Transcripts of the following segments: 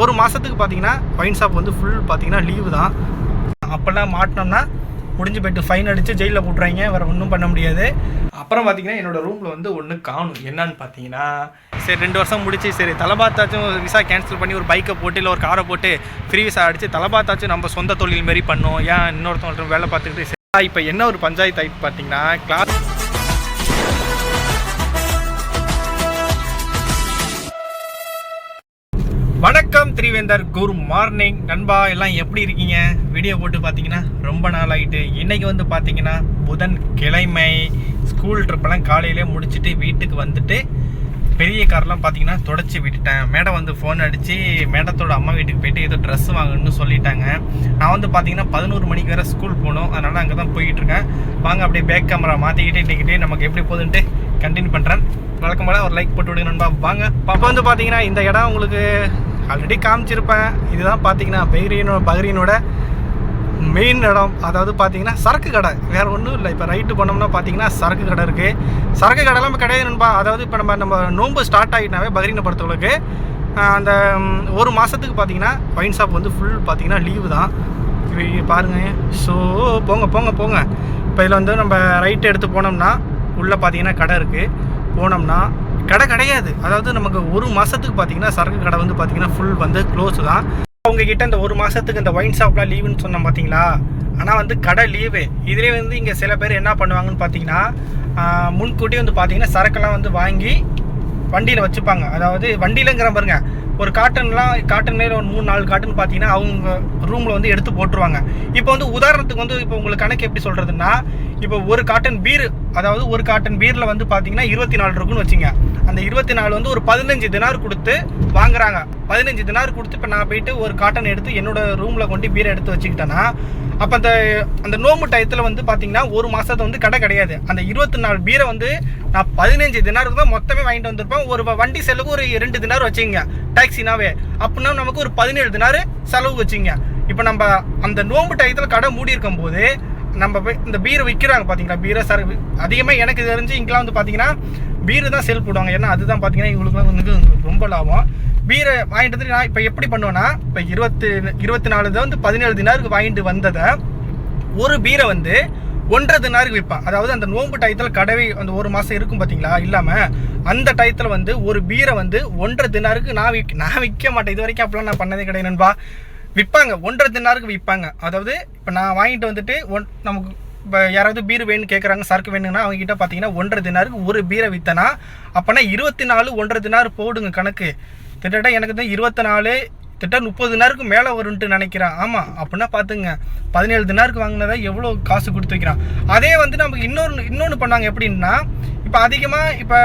ஒரு மாதத்துக்கு பார்த்தீங்கன்னா ஒயின் ஷாப் வந்து ஃபுல் பார்த்தீங்கன்னா லீவு தான். அப்போல்லாம் மாட்டினோம்னா முடிஞ்சு போயிட்டு ஃபைன் அடித்து ஜெயிலில் போட்டுறாங்க வேறு ஒன்றும் பண்ண முடியாது. அப்புறம் பார்த்தீங்கன்னா என்னோடய ரூமில் வந்து ஒன்று காணும். என்னன்னு பார்த்தீங்கன்னா சரி ரெண்டு வருஷம் முடிச்சு சரி தலைபாத்தாச்சும் விசா கேன்சல் பண்ணி ஒரு பைக்கை போட்டு இல்லை ஒரு காரை போட்டு ஃப்ரீ விசா அடித்து தலைபாத்தாச்சும் நம்ம சொந்த தொழில் மாரி பண்ணோம். ஏன் இன்னொருத்தவங்க வேலை பார்த்துக்கிட்டு சரி இப்போ என்ன ஒரு பஞ்சாயத்து ஆகிட்டு பார்த்தீங்கன்னா கிளாஸ் வணக்கம் குட் மார்னிங். நண்பா எல்லாம் எப்படி இருக்கீங்க? வீடியோ போட்டு பார்த்தீங்கன்னா ரொம்ப நாள் ஆகிட்டு இன்றைக்கி வந்து பார்த்தீங்கன்னா புதன் கிழமை ஸ்கூல் ட்ரிப்பெல்லாம் காலையிலே முடிச்சுட்டு வீட்டுக்கு வந்துட்டு பெரிய கார்லாம் பார்த்தீங்கன்னா தொடச்சி விட்டுட்டேன். மேடம் வந்து ஃபோன் அடித்து மேடத்தோட அம்மா வீட்டுக்கு போயிட்டு ஏதோ ட்ரெஸ் வாங்கணும்னு சொல்லிட்டாங்க. நான் வந்து பார்த்தீங்கன்னா பதினோரு மணிக்கு வேறு ஸ்கூல் போகணும் அதனால் அங்கே தான் போயிட்டுருக்கேன் வாங்க அப்படியே பேக் கேமரா மாற்றிக்கிட்டு இன்றைக்கிட்டே நமக்கு எப்படி போகுதுன்ட்டு கண்டினியூ பண்ணுறேன் வழக்கம் போல் ஒரு லைக் போட்டு விடுங்க நண்பா. வாங்க அப்போ வந்து பார்த்தீங்கன்னா இந்த இடம் உங்களுக்கு ஆல்ரெடி காமிச்சிருப்பேன். இதுதான் பார்த்தீங்கன்னா பஹ்ரீனோ பஹ்ரீனோட மெயின் இடம். அதாவது பார்த்தீங்கன்னா சரக்கு கடை. வேறு ஒன்றும் இல்லை. இப்போ ரைட்டு போனோம்னா பார்த்தீங்கன்னா சரக்கு கடை இருக்குது சரக்கு கடைலாம் இப்போ கிடையாது நண்பா. அதாவது இப்போ நம்ம நம்ம நோன்பு ஸ்டார்ட் ஆகிட்டாவே பஹ்ரீனை பொறுத்தவங்களுக்கு அந்த ஒரு மாதத்துக்கு பார்த்தீங்கன்னா ஒயின் ஷாப் வந்து ஃபுல் பார்த்தீங்கன்னா லீவு தான். இவை பாருங்க. ஸோ போங்க போங்க போங்க. இப்போ இதில் வந்து நம்ம ரைட்டு எடுத்து போனோம்னா உள்ளே பார்த்தீங்கன்னா கடை இருக்குது போனோம்னா கடை கிடையாது. அதாவது நமக்கு ஒரு மாதத்துக்கு பார்த்தீங்கன்னா சரக்கு கடை வந்து பார்த்தீங்கன்னா ஃபுல் வந்து க்ளோஸ் தான். அவங்கக்கிட்ட இந்த ஒரு மாதத்துக்கு இந்த ஒயின் ஷாப்லாம் லீவுன்னு சொன்னோம் பார்த்தீங்களா ஆனால் வந்து கடை லீவு இதுலேயே வந்து இங்கே சில பேர் என்ன பண்ணுவாங்கன்னு பார்த்தீங்கன்னா முன்கூட்டி முன்கூட்டியே வந்து பார்த்தீங்கன்னா சரக்கெல்லாம் வந்து வாங்கி வண்டியில் வச்சுப்பாங்க. அதாவது வண்டியிலங்கிற பாருங்க. ஒரு காட்டன்லாம் காட்டன் மேலே ஒரு மூணு நாலு காட்டன் பார்த்தீங்கன்னா அவங்க ரூமில் வந்து எடுத்து போட்டுருவாங்க. இப்போ வந்து உதாரணத்துக்கு வந்து இப்போ உங்களுக்கு கணக்கு எப்படி சொல்கிறதுன்னா இப்போ ஒரு காட்டன் பீர் அதாவது ஒரு காட்டன் பீரில் வந்து பார்த்தீங்கன்னா இருபத்தி நாலு இருக்குன்னு வச்சுங்க. அந்த இருபத்தி நாலு வந்து ஒரு பதினஞ்சு தினார் கொடுத்து வாங்குறாங்க. பதினஞ்சு தினார் கொடுத்து இப்போ நான் போயிட்டு ஒரு காட்டன் எடுத்து என்னோட ரூமில் கொண்டு பீரை எடுத்து வச்சுக்கிட்டேன்னா அப்போ அந்த அந்த நோம்பு டயத்தில் வந்து பார்த்தீங்கன்னா ஒரு மாதத்தை வந்து கடை கிடையாது. அந்த இருபத்தி நாலு பீரை வந்து நான் பதினஞ்சு தினாருக்கு தான் மொத்தமே வாங்கிட்டு வந்திருப்பேன். ஒரு வண்டி செலவுக்கு ஒரு ரெண்டு தினார் வச்சுங்க டாக்ஸினாவே. அப்படின்னா நமக்கு ஒரு பதினேழு தினார் செலவு வச்சுங்க இப்போ நம்ம அந்த நோம்பு டயத்தில் கடை மூடி இருக்கும் போது நம்ம போய் இந்த பீரை விற்கிறாங்க பார்த்தீங்களா பீரை சார் அதிகமாக எனக்கு தெரிஞ்சு இங்கெல்லாம் வந்து பார்த்தீங்கன்னா பீரு தான் செல் போடுவாங்க. ஏன்னா அதுதான் பார்த்தீங்கன்னா இவங்களுக்குலாம் வந்து ரொம்ப லாபம். பீரை வாங்கிட்டு வந்து நான் இப்போ எப்படி பண்ணுவேன்னா இப்போ இருபத்தி இருபத்தி நாலு தான் வந்து பதினேழு தினாருக்கு வாங்கிட்டு வந்ததை ஒரு பீரை வந்து ஒன்றரை தினாருக்கு விற்பான். அதாவது அந்த நோம்பு டயத்தில் கடவை அந்த ஒரு மாதம் இருக்கும் பார்த்தீங்களா இல்லாமல் அந்த டயத்தில் வந்து ஒரு பீரை வந்து ஒன்றரை தினாருக்கு நான் விக் நான் விற்க மாட்டேன். இது வரைக்கும் அப்படிலாம் நான் பண்ணதே கிடையாது நண்பா. விற்பாங்க ஒன்றரை தினாருக்கு விற்பாங்க அதாவது இப்போ நான் வாங்கிட்டு வந்துட்டு ஒன் நமக்கு இப்போ யாராவது பீர் வேணும்னு கேட்குறாங்க சரக்கு வேணுங்கன்னா அவங்க கிட்ட பார்த்தீங்கன்னா ஒன்றரை தினாருக்கு ஒரு பீரை விற்றனா அப்போனா இருபத்தி நாலு ஒன்றரை தினார் போடுங்க கணக்கு. கிட்டத்தட்ட எனக்கு தான் இருபத்தி நாலு திட்ட முப்பது தினாருக்கு மேலே வரும்ன்ட்டு நினைக்கிறான். ஆமாம் அப்படின்னா பார்த்துங்க பதினேழு தினாருக்கு வாங்கினதா எவ்வளோ காசு கொடுத்து வைக்கிறான். அதே வந்து நமக்கு இன்னொரு இன்னொன்று பண்ணாங்க எப்படின்னா இப்போ அதிகமாக இப்போ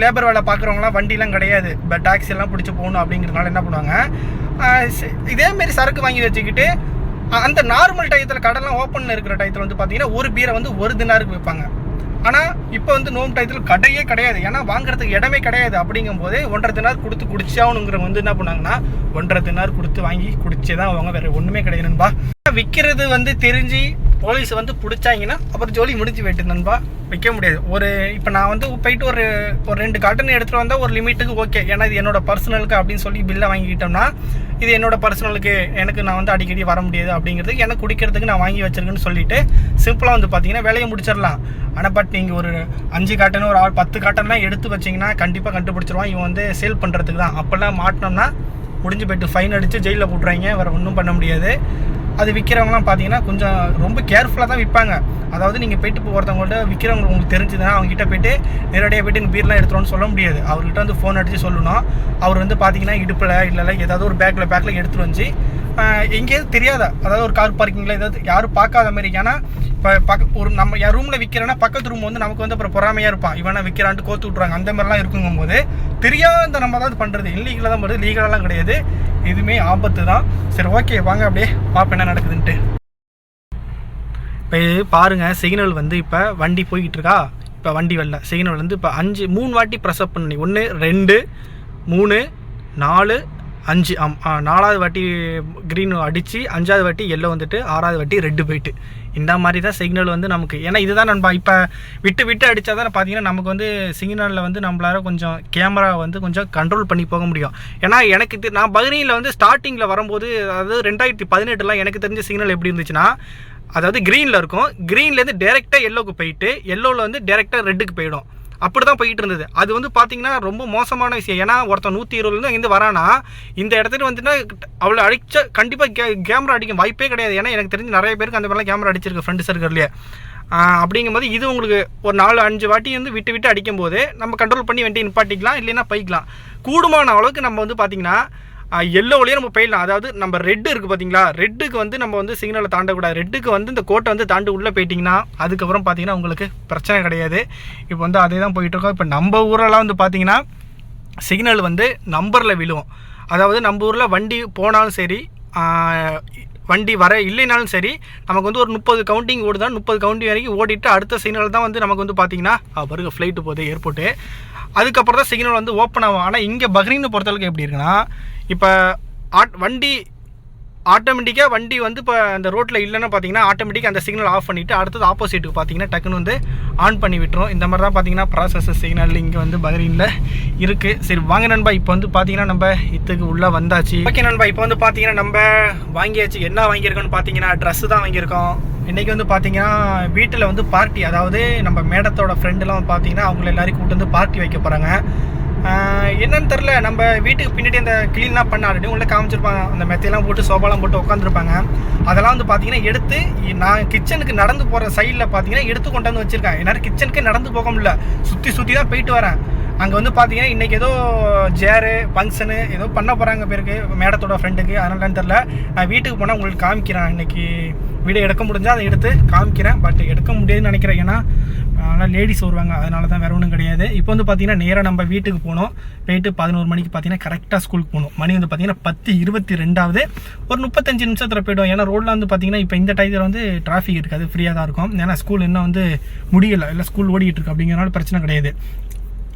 லேபர் வேலை பார்க்குறவங்களாம் வண்டிலாம் கிடையாது. இப்போ டாக்ஸி எல்லாம் பிடிச்சி போகணும் அப்படிங்கிறதுனால என்ன பண்ணுவாங்க? இதேமாரி சரக்கு வாங்கி வச்சுக்கிட்டு அந்த நார்மல் டயத்தில் கடைலாம் ஓப்பனில் இருக்கிற டயத்தில் வந்து பார்த்தீங்கன்னா ஒரு பீரை வந்து ஒரு தினாருக்கு விற்பாங்க ஆனால் இப்போ வந்து நோம் டயத்தில் கடையே கிடையாது. ஏன்னா வாங்குறதுக்கு இடமே கிடையாது. அப்படிங்கும்போது ஒன்றரை தினார் கொடுத்து குடிச்சாகணுங்கிறவங்க வந்து என்ன பண்ணாங்கன்னா ஒன்றரை தினார் கொடுத்து வாங்கி குடிச்சே தான் அவங்க வேறு ஒன்றுமே கிடையாது நண்பா. விற்கிறது வந்து தெரிஞ்சு போலீஸ் வந்து பிடிச்சாங்கன்னா அப்புறம் ஜோலி முடிஞ்சு போயிட்டு நண்பா. விற்க முடியாது. ஒரு இப்போ நான் வந்து போயிட்டு ஒரு ஒரு ரெண்டு காட்டன் எடுத்துகிட்டு வந்தால் ஒரு லிமிட்டுக்கு ஓகே. ஏன்னா இது என்னோட பர்சனலுக்கு அப்படின்னு சொல்லி பில்லை வாங்கிக்கிட்டோம்னா இது என்னோட பர்சனலுக்கு எனக்கு நான் வந்து அடிக்கடி வர முடியாது அப்படிங்கிறதுக்கு எனக்கு குடிக்கிறதுக்கு நான் வாங்கி வச்சிருக்கேன்னு சொல்லிட்டு சிம்பிளாக வந்து பார்த்தீங்கன்னா வேலையை முடிச்சிடலாம். ஆனால் பட் நீங்கள் ஒரு அஞ்சு காட்டன் ஒரு ஆறு பத்து காட்டன்லாம் எடுத்து வச்சிங்கன்னா கண்டிப்பாக கண்டுபிடிச்சிருவான். இவன் வந்து சேல் பண்ணுறதுக்கு தான். அப்போல்லாம் மாட்டினோம்னா முடிஞ்சு போயிட்டு ஃபைன் அடித்து ஜெயிலில் போட்டுறாங்க வேறு ஒன்றும் பண்ண முடியாது. அது விற்கிறவங்களாம் பார்த்தீங்கன்னா கொஞ்சம் ரொம்ப கேர்ஃபுல்லாக தான் விற்பாங்க அதாவது நீங்கள் போயிட்டு இப்போ ஒருத்தவங்கள்ட்ட விற்கிறவங்க உங்களுக்கு தெரிஞ்சதுன்னா அவங்ககிட்ட போயிட்டு நேரடியாக போயிட்டு இந்த பீர்லாம் எடுத்துருவோம்னு சொல்ல முடியாது. அவர்கிட்ட வந்து ஃபோன் அடித்து சொல்லணும். அவர் வந்து பார்த்தீங்கன்னா இடுப்பில் இல்லை ஏதாவது ஒரு பேக்கில் பேக்கில் எடுத்துகிட்டு வந்து எங்கேயாவது தெரியாதா? அதாவது ஒரு கார் பார்க்கிங்கில் ஏதாவது யாரும் பார்க்காத மாதிரி ஏன்னா இப்போ பக்க ஒரு நம்ம யார் ரூமில் விற்கிறேன்னா பக்கத்து ரூம் வந்து நமக்கு வந்து அப்புறம் பொறாமையாக இருப்பான் இவனை விற்கிறான்ட்டு கோத்து விட்ருவாங்க அந்த மாதிரிலாம் இருக்குங்கும்போது தெரியாத நம்ம தான் பண்ணுறது இல்லீகலாக தான் பண்ணுறது லீகலாலாம் கிடையாது. இதுவுமே ஆபத்து தான். சரி ஓகே வாங்க அப்படியே பார்ப்போம் என்ன நடக்குதுன்ட்டு. இப்போ பாருங்க சிக்னல் வந்து இப்போ வண்டி போய்கிட்டு இருக்கா? இப்போ வண்டி வரல. சிக்னல் வந்து இப்போ அஞ்சு மூணு வாட்டி ப்ரெஸ் அப் பண்ணி. ஒன்று ரெண்டு மூணு நாலு அஞ்சு ஆம் நாலாவது வாட்டி க்ரீன் அடித்து அஞ்சாவது வாட்டி எல்லோ வந்துட்டு ஆறாவது வாட்டி ரெட்டு போயிட்டு. இந்த மாதிரி தான் சிக்னல் வந்து நமக்கு. ஏன்னா இதுதான் நண்பா இப்போ விட்டு விட்டு அடித்தா தான் பார்த்தீங்கன்னா நமக்கு வந்து சிக்னலில் வந்து நம்மளால கொஞ்சம் கேமரா வந்து கொஞ்சம் கண்ட்ரோல் பண்ணி போக முடியும். ஏன்னா எனக்கு தெ- நான் பகனியில் வந்து ஸ்டார்டிங்கில் வரும்போது அதாவது ரெண்டாயிரத்தி பதினெட்டுலாம் எனக்கு தெரிஞ்ச சிக்னல் எப்படி இருந்துச்சுன்னா அதாவது க்ரீனில் இருக்கும். க்ரீன்லேருந்து டேரெக்டாக எல்லோவுக்கு போயிட்டு எல்லோவில் வந்து டேரெக்டாக ரெட்டுக்கு போயிடும். அப்படி தான் போயிட்டு இருந்தது. அது வந்து பார்த்தீங்கன்னா ரொம்ப மோசமான விஷயம். ஏன்னா ஒருத்தன் நூற்றி இருபதுலேருந்து இங்கேருந்து வரானா இந்த இடத்துல வந்துன்னா அவ்வளோ அடித்த கண்டிப்பாக கே கேமரா அடிக்க வாய்ப்பே கிடையாது. ஏன்னா எனக்கு தெரிஞ்சு நிறைய பேருக்கு அந்த மாதிரிலாம் கேமரா அடிச்சிருக்கு ஃப்ரெண்டு சர்க்கிள்லேயே அப்படிங்கும்போது இது உங்களுக்கு ஒரு நாலு அஞ்சு வாட்டி வந்து விட்டு விட்டு அடிக்கும்போது நம்ம கண்ட்ரோல் பண்ணி வண்டி நிப்பாட்டிக்கலாம் இல்லைன்னா பைக்கலாம் கூடுமான அளவுக்கு நம்ம வந்து பார்த்திங்கன்னா எல்லோவிலேயே நம்ம போயிடலாம். அதாவது நம்ம ரெட்டு இருக்குது பார்த்தீங்களா ரெட்டுக்கு வந்து நம்ம வந்து சிக்னலை தாண்டக்கூடாது. ரெட்டுக்கு வந்து இந்த கோட்டை வந்து தாண்டி உள்ளே போயிட்டிங்கன்னா அதுக்கப்புறம் பார்த்தீங்கன்னா உங்களுக்கு பிரச்சனை கிடையாது. இப்போ வந்து அதே தான் போயிட்டுருக்கோம். இப்போ நம்ம ஊரெல்லாம் வந்து பார்த்தீங்கன்னா சிக்னல் வந்து நம்பரில் விழுவோம். அதாவது நம்ம ஊரில் வண்டி போனாலும் சரி வண்டி வர இல்லைனாலும் சரி நமக்கு வந்து ஒரு முப்பது கவுண்டிங் ஓடுதான் முப்பது கவுண்டிங் வரைக்கும் ஓடிட்டு அடுத்த சிக்னல் தான் வந்து நமக்கு வந்து பார்த்தீங்கன்னா பாருங்க ஃப்ளைட்டு போகுது ஏர்போர்ட்டு அதுக்கப்புறம் தான் சிக்னல் வந்து ஓப்பன் ஆகும். ஆனால் இங்கே பக்ரீனை பொறுத்தளவுக்கு எப்படி இருக்குன்னா இப்போ ஆட் வண்டி ஆட்டோமேட்டிக்காக வண்டி வந்து இப்போ அந்த ரோட்டில் இல்லைன்னு பார்த்தீங்கன்னா ஆட்டோமேட்டிக்காக அந்த சிக்னல் ஆஃப் பண்ணிவிட்டு அடுத்தது ஆப்போசிட்டுக்கு பார்த்தீங்கன்னா டக்குன்னு வந்து ஆன் பண்ணி விட்டுரும். இந்த மாதிரி தான் பார்த்தீங்கன்னா ப்ராசஸ் சிக்னல் இங்கே வந்து பகரீனில் இருக்குது சரி வாங்க நண்பா இப்போ வந்து பார்த்தீங்கன்னா நம்ம இதுக்கு உள்ளே வந்தாச்சு. ஓகே நண்பா இப்போ வந்து பார்த்தீங்கன்னா நம்ம வாங்கியாச்சு. என்ன வாங்கியிருக்கோம்னு பார்த்தீங்கன்னா ட்ரெஸ்ஸு தான் வாங்கியிருக்கோம். இன்றைக்கி வந்து பார்த்தீங்கன்னா வீட்டில் வந்து பார்ட்டி அதாவது நம்ம மேடத்தோட ஃப்ரெண்டுலாம் பார்த்தீங்கன்னா அவங்கள எல்லாரையும் கூப்பிட்டு வந்து பார்ட்டி வைக்க போகிறாங்க என்னன்னு தெரில நம்ம வீட்டுக்கு பின்னாடி அந்த க்ளீன்லாம் பண்ண ஆல்ரெடி உள்ள காமிச்சிருப்பாங்க. அந்த மெத்தையெல்லாம் போட்டு சோபாலாம் போட்டு உட்காந்துருப்பாங்க அதெல்லாம் வந்து பார்த்தீங்கன்னா எடுத்து நான் கிச்சனுக்கு நடந்து போகிற சைடில் பார்த்தீங்கன்னா எடுத்து கொண்டு வந்து வச்சுருக்கேன். என்னால் கிச்சனுக்கே நடந்து போக முடியல. சுற்றி சுற்றி தான் போயிட்டு வரேன். அங்கே வந்து பார்த்தீங்கன்னா இன்றைக்கி ஏதோ ஜேரு ஃபங்க்ஷனு ஏதோ பண்ண போகிறாங்க பேருக்கு மேடத்தோட ஃப்ரெண்டுக்கு அதனாலன்னு தெரில நான் வீட்டுக்கு போனால் உங்களுக்கு காமிக்கிறேன். இன்னைக்கு வீடியோ எடுக்க முடிஞ்சால் அதை எடுத்து காமிக்கிறேன். பட் எடுக்க முடியாதுன்னு நினைக்கிறேன். ஏன்னா ஆனால் லேடிஸ் வருவாங்க. அதனால தான் வேறு ஒன்றும் கிடையாது. இப்போ வந்து பார்த்தீங்கன்னா நேராக நம்ம வீட்டுக்கு போனோம். போயிட்டு பதினோரு மணிக்கு பார்த்தீங்கன்னா கரெக்டாக ஸ்கூலுக்கு போகணும் மணி வந்து பார்த்தீங்கன்னா பத்து இருபத்தி ரெண்டாவது. ஒரு முப்பத்தஞ்சு நிமிஷத்தில் போய்டும் ஏன்னா ரோட்டில் வந்து பார்த்தீங்கன்னா இப்போ இந்த டயத்தில் வந்து டிராஃபிக் இருக்காது. ஃப்ரீயாக தான் இருக்கும். ஏன்னா ஸ்கூல் இன்னும் வந்து முடியலை. இல்லை ஸ்கூல் ஓடிக்கிட்டு இருக்கு. அப்படிங்கிறனால பிரச்சனை கிடையாது.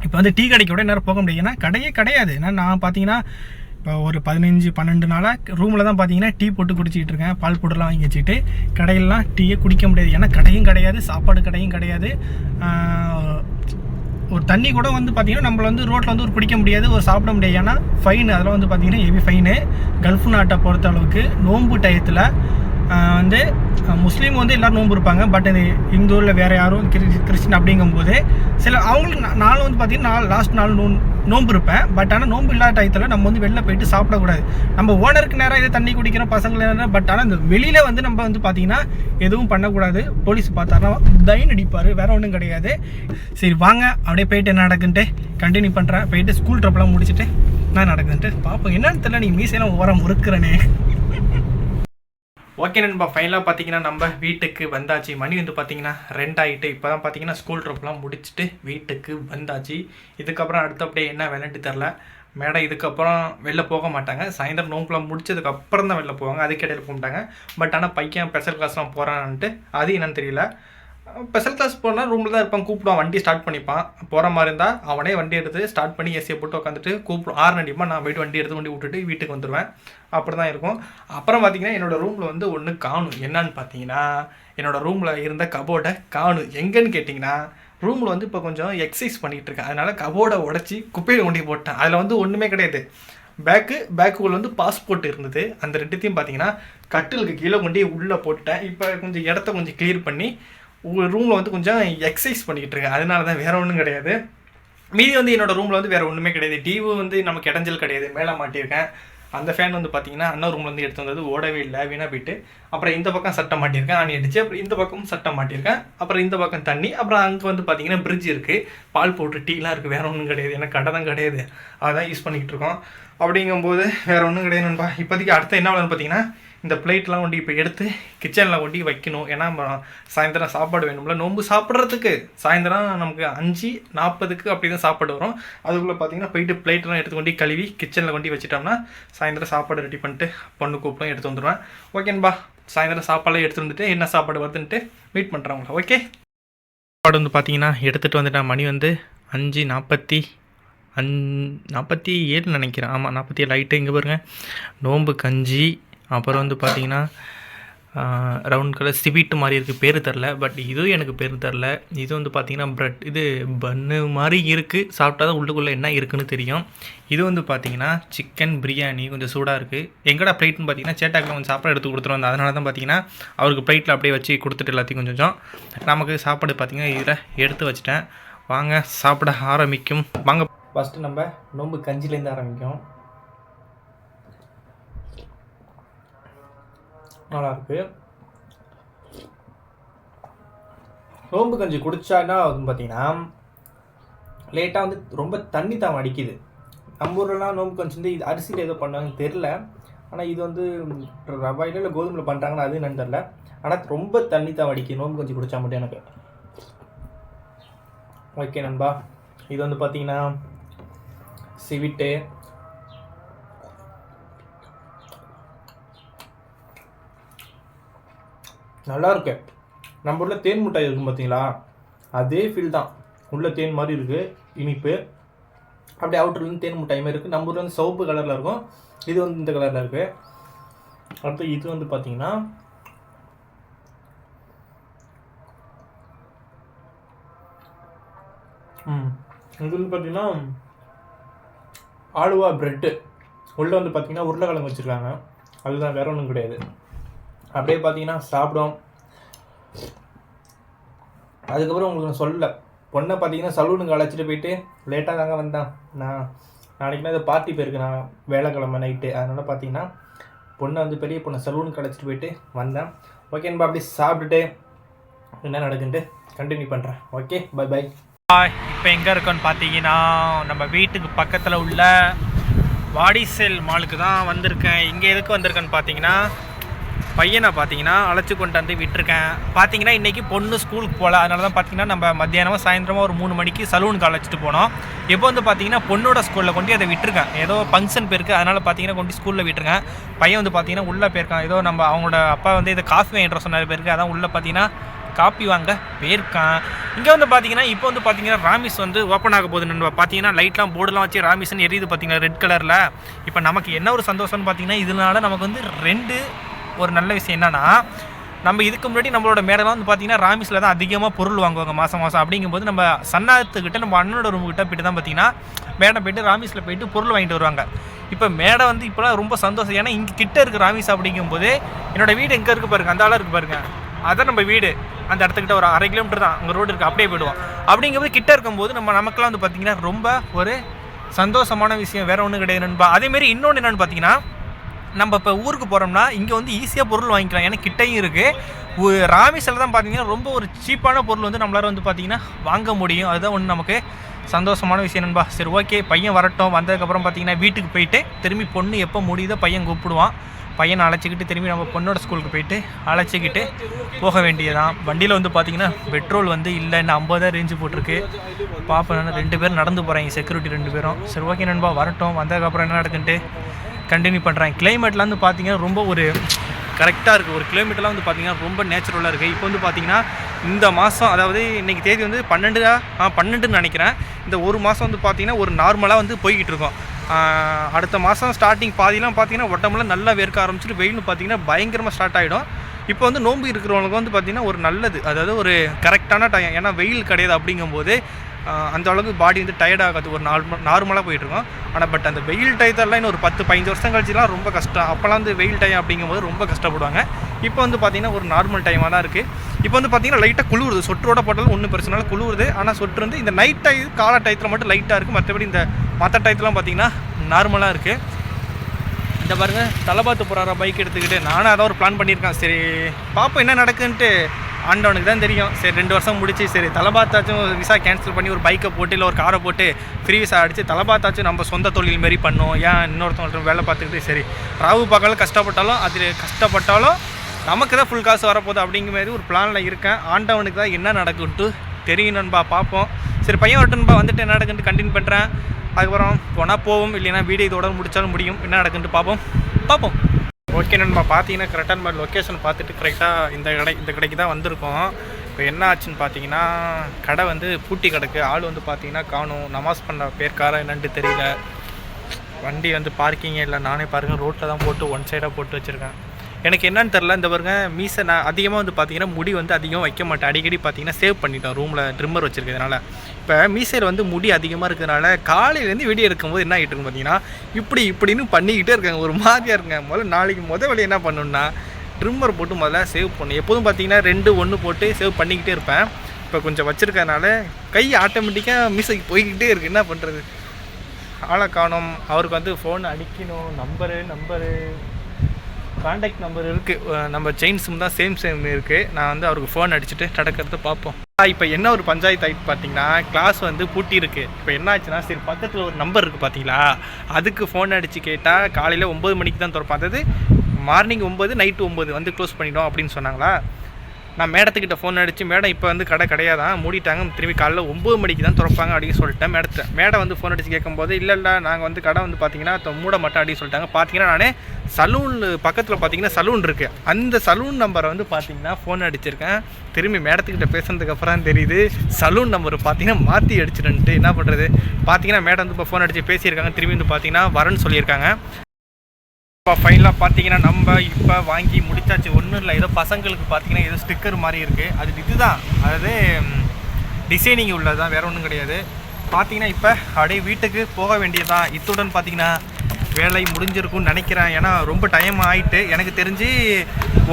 இப்போ வந்து டீ கடைக்கு கூட நேரம் போக முடியாது ஏன்னா கடையே கிடையாது. ஏன்னா நான் பார்த்தீங்கன்னா இப்போ ஒரு பதினஞ்சு பன்னெண்டு நாளாக ரூமில் தான் பார்த்தீங்கன்னா டீ போட்டு குடிச்சிட்டு இருக்கேன். பால் பவுடர்லாம் வாங்கி வச்சுட்டு கடையிலலாம் டீயே குடிக்க முடியாது. ஏன்னா கடையும் கிடையாது சாப்பாடு கடையும் கிடையாது. ஒரு தண்ணி கூட வந்து பார்த்தீங்கன்னா நம்மள வந்து ரோட்டில் வந்து ஒரு குடிக்க முடியாது ஒரு சாப்பிட முடியாது. ஏன்னா ஃபைன் அதெல்லாம் வந்து பார்த்தீங்கன்னா ஹெவி ஃபைனு கல்ஃப் நாட்டை பொறுத்த அளவுக்கு நோன்பு டயத்தில் வந்து முஸ்லீம் வந்து எல்லோரும் நோன்பு இருப்பாங்க. பட் இது இந்துவில் வேறு யாரும் கிறிஸ்டின் அப்படிங்கும்போது சில அவங்களுக்கு நாள் வந்து பார்த்தீங்கன்னா நான் லாஸ்ட் நாள் நோன் நோன்பு இருப்பேன். பட் ஆனால் நோன்பு இல்லாத டயத்தில் நம்ம வந்து வெளில போயிட்டு சாப்பிடக்கூடாது. நம்ம ஓனருக்கு நேரம் இதை தண்ணி குடிக்கிறோம் பசங்க நேரம் பட் ஆனால் இந்த வெளியில் வந்து நம்ம வந்து பார்த்திங்கன்னா எதுவும் பண்ணக்கூடாது. போலீஸ் பார்த்தாருன்னா தைன் அடிப்பார். வேற ஒன்றும் கிடையாது. சரி வாங்க. அப்படியே போயிட்டு என்ன நடக்குன்ட்டு கண்டினியூ பண்ணுறேன் போயிட்டு ஸ்கூல் ட்ரிப்லாம் முடிச்சுட்டு என்ன நடக்குதுன்ட்டு பார்ப்போம் என்னன்னு தெரியல நீ மீசையெல்லாம் ஓரம் முறுக்குறேனே ஓகே நண்பா ஃபைனலாக பார்த்தீங்கன்னா நம்ம வீட்டுக்கு வந்தாச்சு. மணி வந்து பார்த்தீங்கன்னா ரெண்டாயிட்டு. இப்போ தான் பார்த்தீங்கன்னா ஸ்கூல் ட்ரிப்லாம் முடிச்சுட்டு வீட்டுக்கு வந்தாச்சு. இதுக்கப்புறம் அடுத்த அப்படியே என்ன விளையாண்டு தெரில மேடம் இதுக்கப்புறம் வெளில போக மாட்டாங்க. சாயந்தரம் நோம்புலாம் முடிச்சதுக்கப்புறம் தான் வெளில போவாங்க. அதுக்கிடையில் போக மாட்டாங்க. பட் ஆனால் பையன் ஸ்பெஷல் கிளாஸ்லாம் போகிறான்ட்டு அது என்னன்னு தெரியல. ஸ்பெஷல் கிளாஸ் போனால் ரூமில் தான் இருப்பான் கூப்பிடுவான் வண்டி ஸ்டார்ட் பண்ணிப்பான். போகிற மாதிரி இருந்தால் அவனே வண்டி எடுத்து ஸ்டார்ட் பண்ணி ஏசியை போட்டு உட்காந்துட்டு கூப்பிடும் ஆறு அடிப்பான் நான் போயிட்டு வண்டி எடுத்து வண்டி விட்டுட்டு வீட்டுக்கு வந்துடுவேன் அப்படி தான் இருக்கும். அப்புறம் பார்த்தீங்கன்னா என்னோடய ரூமில் வந்து ஒன்று காணும். என்னன்னு பார்த்தீங்கன்னா என்னோடய ரூமில் இருந்த கபோர்டை காணும். எங்கேன்னு கேட்டிங்கன்னா ரூமில் வந்து இப்போ கொஞ்சம் எக்ஸசைஸ் பண்ணிகிட்டு இருக்கேன். அதனால் கபோர்டை உடச்சி குப்பையில் கொண்டு போட்டேன். அதில் வந்து ஒன்றுமே கிடையாது. பேக்கு பேக்குக்குள்ள வந்து பாஸ்போர்ட் இருந்தது. அந்த ரெண்டுத்தையும் பார்த்தீங்கன்னா கட்டிலுக்கு கீழே கொண்டு உள்ளே போட்டேன் இப்போ கொஞ்சம் இடத்த கொஞ்சம் கிளியர் பண்ணி ரூமில் வந்து கொஞ்சம் எக்ஸசைஸ் பண்ணிக்கிட்டு இருக்கேன். அதனால தான் வேறு ஒன்றும் கிடையாது. மீதி வந்து என்னோடய ரூமில் வந்து வேறு ஒன்றுமே கிடையாது. டிவி வந்து நமக்கு இடைஞ்சல் கிடையாது. மேலே மாட்டியிருக்கேன். அந்த ஃபேன் வந்து பார்த்தீங்கன்னா அண்ணன் ரூமில் வந்து எடுத்து வந்தது ஓடவே இல்லை வீணாக போயிட்டு. அப்புறம் இந்த பக்கம் சட்டை மாட்டியிருக்கேன். ஆணி அடிச்சு அப்புறம் இந்த பக்கமும் சட்டை மாட்டியிருக்கேன். அப்புறம் இந்த பக்கம் தண்ணி அப்புறம் அங்கே வந்து பார்த்தீங்கன்னா பிரிட்ஜ் இருக்குது பால் போட்டு டீலாம் இருக்குது வேறு ஒன்றும் கிடையாது. ஏன்னா கடை தான் கிடையாது. அதான் யூஸ் பண்ணிக்கிட்டு இருக்கோம். அப்படிங்கும்போது வேறு ஒன்றும் கிடையாது நண்பா. இப்போதைக்கு அடுத்து என்ன வேணும்னு பார்த்தீங்கன்னா இந்த பிளேட்லாம் கொண்டு இப்போ எடுத்து கிச்சனில் கொண்டு வைக்கணும். ஏன்னா சாயந்தரம் சாப்பாடு வேணும்ல. நோன்பு சாப்பிட்றதுக்கு சாயந்தரம் நமக்கு அஞ்சு நாற்பதுக்கு அப்படி தான் சாப்பாடு வரும். அதுக்குள்ளே பார்த்தீங்கன்னா போயிட்டு பிளேட்லாம் எடுத்து கொண்டு கழுவி கிச்சனில் கொண்டு வச்சிட்டோம்னா சாயந்தரம் சாப்பாடு ரெடி பண்ணிட்டு பொண்ணு கூப்பிடும் எடுத்து வந்துடுவேன் ஓகேன்பா சாயந்தரம் சாப்பாடெல்லாம் எடுத்து வந்துட்டு என்ன சாப்பாடு வருதுன்ட்டு மீட் பண்ணுறவங்களா ஓகே சாப்பாடு வந்து பார்த்தீங்கன்னா எடுத்துகிட்டு வந்துட்டேன். மணி வந்து அஞ்சு நாற்பத்தி அஞ் நாற்பத்தி ஏழு நினைக்கிறேன். ஆமாம் நாற்பத்தி ஏழு லைட்டு இங்கே பாருங்கள் நோம்பு கஞ்சி அப்புறம் வந்து பார்த்தீங்கன்னா ரவுண்ட் கலர் சிவிட் மாதிரி இருக்குது பேர் தெரில பட் இதுவும் எனக்கு பேர் தெரில இது வந்து பார்த்திங்கன்னா ப்ரெட் இது பன்னு மாதிரி இருக்குது சாப்பிட்டா தான் உள்ளுக்குள்ளே என்ன இருக்குன்னு தெரியும். இது வந்து பார்த்திங்கன்னா சிக்கன் பிரியாணி கொஞ்சம் சூடாக இருக்குது எங்கடா ப்ளேட்னு பார்த்தீங்கன்னா சேட்டாக்கில் கொஞ்சம் சாப்பாடு எடுத்து கொடுத்துருவோம் அதனால தான் பார்த்தீங்கன்னா அவருக்கு ப்ளேட்டில் அப்படியே வச்சு கொடுத்துட்டு எல்லாத்தையும் கொஞ்சம் நமக்கு சாப்பாடு பார்த்திங்கன்னா இதில் எடுத்து வச்சிட்டேன். வாங்க சாப்பிட ஆரம்பிக்கும். வாங்க. ஃபஸ்ட்டு நம்ம நோம்பு கஞ்சிலேருந்து ஆரம்பிக்கும். நல்லாயிருக்கு சோம்பு கஞ்சி குடித்தான்னா வந்து பார்த்தீங்கன்னா லேட்டாக வந்து ரொம்ப தண்ணி தான் அடிக்குது. நம்ம ஊர்லலாம் நோம்பு கஞ்சி வந்து இது அரிசியில் ஏதோ பண்ணுவாங்கன்னு தெரில ஆனால் இது வந்து ரவாயில் இல்லை கோதுமையில் பண்ணுறாங்கன்னா அது என்னன்னு தெரில ஆனால் ரொம்ப தண்ணி தான் அடிக்குது நோம்பு கஞ்சி குடித்தா மட்டும் எனக்கு. ஓகே நண்பா. இது வந்து பார்த்தீங்கன்னா சிவிட்டு நல்லாருக்கு நம்ம ஊரில் தேன் மிட்டாய் இருக்கும் பார்த்தீங்களா அதே ஃபீல் தான். உள்ள தேன் மாதிரி இருக்குது இனிப்பு. அப்படியே அவுட்டர்லேருந்து தேன் மிட்டாய் மாதிரி இருக்குது நம்ம ஊரில் வந்து சவுப்பு கலரில் இருக்கும். இது வந்து இந்த கலரில் இருக்குது அடுத்து இது வந்து பார்த்தீங்கன்னா ம் இது வந்து பார்த்தீங்கன்னா ஆலுவா ப்ரெட்டு உள்ளே வந்து பார்த்தீங்கன்னா உருளைக்கிழங்கு வச்சுருக்காங்க. அதுதான் வேற ஒன்றும் கிடையாது. அப்படியே பார்த்தீங்கன்னா சாப்பிடும். அதுக்கப்புறம் உங்களுக்கு நான் சொல்லல. பொண்ணை பார்த்தீங்கன்னா சலூனுக்கு அழைச்சிட்டு போயிட்டு லேட்டாக தாங்க வந்தேன். நான் நாளைக்குனா அது பார்ட்டி போயிருக்கு நான் வேலைக்கிழமை நைட்டு அதனால் பார்த்தீங்கன்னா பொண்ணை வந்து பெரிய பொண்ணை சலூனுக்கு அழைச்சிட்டு போயிட்டு வந்தேன். ஓகே நண்பா அப்படி சாப்பிட்டுட்டு என்ன நடக்குன்ட்டு கண்டினியூ பண்ணுறேன் ஓகே பை பை இப்போ எங்கே இருக்கோன்னு பார்த்தீங்கன்னா நம்ம வீட்டுக்கு பக்கத்தில் உள்ள வாடிசேல் மாலுக்கு தான் வந்திருக்கேன். இங்கே எதுக்கு வந்திருக்கேன்னு பார்த்தீங்கன்னா பையனை பார்த்தீங்கன்னா அழைச்சி கொண்டு வந்து விட்டுருக்கேன். பார்த்தீங்கன்னா இன்றைக்கி பொண்ணு ஸ்கூலுக்கு போகல அதனால தான் பார்த்தீங்கன்னா நம்ம மத்தியானமாக சாயந்தரமாக ஒரு மூணு மணிக்கு சலூனுக்கு அழைச்சிட்டு போனோம். இப்போ வந்து பார்த்தீங்கன்னா பொண்ணோட ஸ்கூலில் கொண்டு அதை விட்டுருக்கேன். ஏதோ ஃபங்க்ஷன் போயிருக்கு. அதனால் பார்த்தீங்கன்னா கொண்டு ஸ்கூலில் விட்டுருக்கேன். பையன் வந்து பார்த்தீங்கன்னா உள்ளே போயிருக்கான். ஏதோ நம்ம அவங்களோட அப்பா வந்து இதை காஃபி வாங்கிட்டு சொன்னார் பேருக்கு அதான் உள்ளே பார்த்தீங்கன்னா காப்பி வாங்க போயிருக்கான். இங்கே வந்து பார்த்தீங்கன்னா இப்போ வந்து பார்த்தீங்கன்னா ராமிஸ் வந்து ஓப்பன் ஆக போகுது நம்ம பார்த்தீங்கன்னா லைட்லாம் போர்டுலாம் வச்சு ராமிஸ்ன்னு எரியுது பார்த்தீங்கன்னா ரெட் கலரில் இப்போ நமக்கு என்ன ஒரு சந்தோஷம்னு பார்த்தீங்கன்னா இதனால நமக்கு வந்து ரெண்டு ஒரு நல்ல விஷயம் என்னன்னா நம்ம இதுக்கு முன்னாடி நம்மளோட மேடலாம் வந்து பார்த்தீங்கன்னா ராமிஸில் தான் அதிகமாக பொருள் வாங்குவாங்க மாதம் மாதம் அப்படிங்கும்போது நம்ம சன்னாத்துக்கிட்ட நம்ம அண்ணனோட ரூமுக்கிட்ட போய்ட்டு தான் பார்த்தீங்கன்னா மேடம் போயிட்டு ராமிஸில் போயிட்டு பொருள் வாங்கிட்டு வருவாங்க. இப்போ மேடம் வந்து இப்போலாம் ரொம்ப சந்தோஷம். ஏன்னா இங்கே கிட்ட இருக்குது ராமிஸ் அப்படிங்கும்போது என்னோட வீடு எங்கே இருக்குது பாருங்க அந்த ஆளாக இருக்குது பாருங்க. அதான் நம்ம வீடு. அந்த இடத்துக்கிட்ட ஒரு அரை கிலோமீட்டர் தான். அங்கே ரோடு இருக்குது அப்படியே போயிடுவோம். அப்படிங்கும்போது கிட்ட இருக்கும்போது நம்ம நமக்குலாம் வந்து பார்த்திங்கன்னா ரொம்ப ஒரு சந்தோஷமான விஷயம். வேறு ஒன்றும் கிடையாது நண்பா. அதேமாரி இன்னொன்று என்னென்னு பார்த்தீங்கன்னா நம்ம இப்போ ஊருக்கு போகிறோம்னா இங்கே வந்து ஈஸியாக பொருள் வாங்கிக்கலாம். ஏன்னா கிட்டையும் இருக்குது ராமேஸ்வரில் தான் பார்த்தீங்கன்னா ரொம்ப ஒரு சீப்பான பொருள் வந்து நம்மளால வந்து பார்த்தீங்கன்னா வாங்க முடியும். அதுதான் ஒன்று நமக்கு சந்தோஷமான விஷயம் நண்பா. சரி ஓகே. பையன் வரட்டும். வந்ததுக்கப்புறம் பார்த்தீங்கன்னா வீட்டுக்கு போயிட்டு திரும்பி பொண்ணு எப்போ முடியுதோ பையன் கூப்பிடுவான். பையனை அழைச்சிக்கிட்டு திரும்பி நம்ம பொண்ணோட ஸ்கூலுக்கு போயிட்டு அழைச்சிக்கிட்டு போக வேண்டியதான் வண்டியில் வந்து பார்த்தீங்கன்னா பெட்ரோல் வந்து இல்லை இன்னும் ஐம்பதாயிரம் ரேஞ்சு போட்டிருக்கு. பார்ப்பேன் ரெண்டு பேரும் நடந்து போகிறாங்க செக்யூரிட்டி ரெண்டு பேரும். சரி ஓகே நண்பா. வரட்டும். வந்ததுக்கப்புறம் என்ன நடக்குன்ட்டு? கண்டினியூ பண்ணுறேன் கிளைமேட்லாம் வந்து பார்த்தீங்கன்னா ரொம்ப ஒரு கரெக்டாக இருக்குது ஒரு கிலோமீட்டர்லாம் வந்து பார்த்தீங்கன்னா ரொம்ப நேச்சுரலாக இருக்குது இப்போ வந்து பார்த்தீங்கன்னா இந்த மாதம் அதாவது இன்றைக்கி தேதி வந்து பன்னெண்டு ஆ பன்னெண்டுன்னு நினைக்கிறேன். இந்த ஒரு மாதம் வந்து பார்த்தீங்கன்னா ஒரு நார்மலாக வந்து போய்கிட்டு இருக்கோம். அடுத்த மாதம் ஸ்டார்டிங் பாதிலாம் பார்த்தீங்கன்னா உடம்புலாம் நல்லா வேர்க்க ஆரம்பிச்சிட்டு வெயில்னு பார்த்தீங்கன்னா பயங்கரமாக ஸ்டார்ட் ஆகிடும் இப்போ வந்து நோம்பு இருக்கிறவங்களுக்கு வந்து பார்த்திங்கன்னா ஒரு நல்லது அதாவது ஒரு கரெக்டான டைம் ஏன்னா வெயில் கிடையாது அப்படிங்கும்போது அந்த அளவுக்கு பாடி வந்து டயர்ட் ஆகாது. ஒரு நார்மல் நார்மலாக போயிட்டுருக்கோம். ஆனால் பட் அந்த வெயில் டயத்தெல்லாம் இன்னும் ஒரு பத்து பதினஞ்சு வருஷம் கழிச்சுலாம் ரொம்ப கஷ்டம். அப்போலாம் வந்து வெயில் டைம் அப்படிங்கும்போது ரொம்ப கஷ்டப்படுவாங்க. இப்போ வந்து பார்த்திங்கன்னா ஒரு நார்மல் டைமாக தான் இருக்குது இப்போ வந்து பார்த்திங்கன்னா லைட்டாக குளிருது. சொட்டரோட போட்டாலும் ஒன்றும் பிரச்சனை இல்லை குளிருது. ஆனால் சொட்டு வந்து இந்த நைட் டை கால டயத்தில் மட்டும் லைட்டாக இருக்குது மற்றபடி இந்த மற்ற டயத்துலாம் பார்த்திங்கன்னா நார்மலாக இருக்குது இந்த பாருங்கள் தலபாத்து போகிறாரா பைக் எடுத்துக்கிட்டு. நானும் அதான் ஒரு பிளான் பண்ணியிருக்கேன். சரி பார்ப்போம் என்ன நடக்குன்ட்டு. ஆண்டவனுக்கு தான் தெரியும். சரி ரெண்டு வருஷம் முடிச்சு சரி தலைபாத்தாச்சும் விசா கேன்சல் பண்ணி ஒரு பைக்கை போட்டு இல்லை ஒரு காரை போட்டு ஃப்ரீ விசா அடித்து தலைபாத்தாச்சும் நம்ம சொந்த தொழில் மாரி பண்ணோம். ஏன் இன்னொருத்தவங்கள்ட்ட வேலை பார்த்துக்கிட்டு சரி ராவு பார்க்கலாம் கஷ்டப்பட்டாலும் அது கஷ்டப்பட்டாலும் நமக்கு தான் ஃபுல் காசு வரப்போகுது அப்படிங்கிற மாதிரி ஒரு பிளானில் இருக்கேன். ஆண்டவனுக்கு தான் என்ன நடக்குன்ட்டு தெரியும் நண்பா பார்ப்போம். சரி பையன் வரட்டுன்பா வந்துட்டு என்ன நடக்குன்ட்டு கண்டினியூ பண்ணுறேன் அதுக்கப்புறம் போனால் போவோம் இல்லைன்னா வீடியோ இதோட முடித்தாலும் முடியும். என்ன நடக்குன்ட்டு பார்ப்போம். பார்ப்போம். ஓகே நண்பா. பார்த்தீங்கன்னா கரெக்டாக நம்ம லொக்கேஷன் பார்த்துட்டு கரெக்டாக இந்த கடை இந்த கடைக்கு தான் வந்திருக்கோம். இப்போ என்ன ஆச்சுன்னு பார்த்தீங்கன்னா கடை வந்து பூட்டி கிடக்கு. ஆள் வந்து பார்த்தீங்கன்னா காணும். நமாஸ் பண்ண பேர்க்காரா என்னன்ட்டு தெரியல. வண்டி வந்து பார்க்கிங்கே இல்லை. நானே பாருங்கள் ரோட்டில் தான் போட்டு ஒன் சைடாக போட்டு வச்சுருக்கேன். எனக்கு என்னன்னு தெரில இந்த பாருங்க மீசை நான் அதிகமாக வந்து பார்த்தீங்கன்னா முடி வந்து அதிகமாக வைக்க மாட்டேன். அடிக்கடி பார்த்தீங்கன்னா சேவ் பண்ணிட்டோம் ரூமில் ட்ரிம்மர் வச்சிருக்கிறதுனால. இப்போ மீசையில் வந்து முடி அதிகமாக இருக்கிறதுனால காலையிலேருந்து வீடியோ எடுக்கும்போது என்ன ஆகிட்டு பார்த்தீங்கன்னா இப்படி இப்படின்னு பண்ணிக்கிட்டே இருக்காங்க. ஒரு மாதிரியாக இருங்க முதல்ல நாளைக்கு முதல் வழி என்ன பண்ணணுன்னா ட்ரிம்மர் போட்டு முதல்ல சேவ் பண்ணணும். எப்போதும் பார்த்தீங்கன்னா ரெண்டு ஒன்று போட்டு சேவ் பண்ணிக்கிட்டே இருப்பேன். இப்போ கொஞ்சம் வச்சுருக்கனால கை ஆட்டோமேட்டிக்காக மீசைக்கு போய்கிட்டே இருக்குது என்ன பண்ணுறது ஆளை காணும். அவருக்கு வந்து ஃபோன் அடிக்கணும். நம்பரு நம்பரு காண்டாக்ட் நம்பர் இருக்குது நம்ம செயின்ஸும் தான் சேம் சேம் இருக்குது நான் வந்து அவருக்கு ஃபோன் அடிச்சுட்டு நடக்கிறத பார்ப்போம். இப்போ என்ன ஒரு பஞ்சாயத்து ஆகிட்டு பார்த்தீங்கன்னா கிளாஸ் வந்து பூட்டி இருக்கு இப்போ என்ன ஆச்சுன்னா சரி பக்கத்தில் ஒரு நம்பர் இருக்குது பார்த்தீங்களா அதுக்கு ஃபோன் அடித்து கேட்டால் காலையில் ஒம்பது மணிக்கு தான் திறப்போம் அதாவது மார்னிங் ஒம்பது நைட்டு ஒம்பது வந்து க்ளோஸ் பண்ணிடும் அப்படின்னு சொன்னாங்களா? நான் மேடத்துக்கிட்ட ஃபோன் அடித்து மேடம் இப்போ வந்து கடை கிடையாதான் மூடிட்டாங்க. திரும்பி காலைல ஒம்பது மணிக்கு தான் திறப்பாங்க அப்படின்னு சொல்லிட்டேன் மேடத்தை. மேடம் வந்து ஃபோன் அடித்து கேட்கும்போது இல்லை இல்லை நாங்கள் வந்து கடை வந்து பார்த்தீங்கன்னா மூட மட்டும் அப்படின்னு சொல்லிட்டாங்க. பார்த்தீங்கன்னா நானே சலூன் பக்கத்தில் பார்த்தீங்கன்னா சலூன் இருக்குது அந்த சலூன் நம்பரை வந்து பார்த்தீங்கன்னா ஃபோன் அடிச்சிருக்கேன். திரும்பி மேடத்துக்கிட்ட பேசுனதுக்கப்புறம் தான் தெரியுது சலூன் நம்பர் பார்த்தீங்கன்னா மாற்றி அடிச்சிருன்ட்டு. என்ன பண்ணுறது பார்த்தீங்கன்னா மேடம் வந்து இப்போ ஃபோன் அடித்து பேசியிருக்காங்க. திரும்பி வந்து பார்த்தீங்கன்னா வரேன்னு சொல்லியிருக்காங்க. இப்போ ஃபைனலாக பார்த்தீங்கன்னா நம்ம இப்போ வாங்கி முடிச்சாச்சு ஒன்றும் இல்லை. ஏதோ பசங்களுக்கு பார்த்தீங்கன்னா ஏதோ ஸ்டிக்கர் மாதிரி இருக்குது அது இதுதான். அதாவது டிசைனிங் உள்ளது தான் வேறு ஒன்றும் கிடையாது. பார்த்தீங்கன்னா இப்போ அப்படியே வீட்டுக்கு போக வேண்டியதான் இத்துடன் பார்த்தீங்கன்னா வேலை முடிஞ்சிருக்கும்னு நினைக்கிறேன். ஏன்னா ரொம்ப டைம் ஆகிட்டு எனக்கு தெரிஞ்சு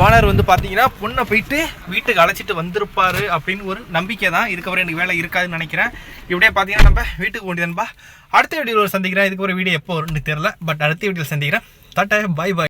ஓனர் வந்து பார்த்தீங்கன்னா பொண்ணை போயிட்டு வீட்டுக்கு அழைச்சிட்டு வந்திருப்பார் அப்படின்னு ஒரு நம்பிக்கை தான். இதுக்கப்புறம் எனக்கு வேலை இருக்காதுன்னு நினைக்கிறேன். இப்படியே பார்த்தீங்கன்னா நம்ம வீட்டுக்கு வேண்டியதுன்பா அடுத்த வீடியோவில் சந்திக்கிறேன். இதுக்கு ஒரு வீடியோ எப்போ வரும்னு தெரில பட் அடுத்த வீடியோவில் சந்திக்கிறேன். டாட்டா பாய் பாய்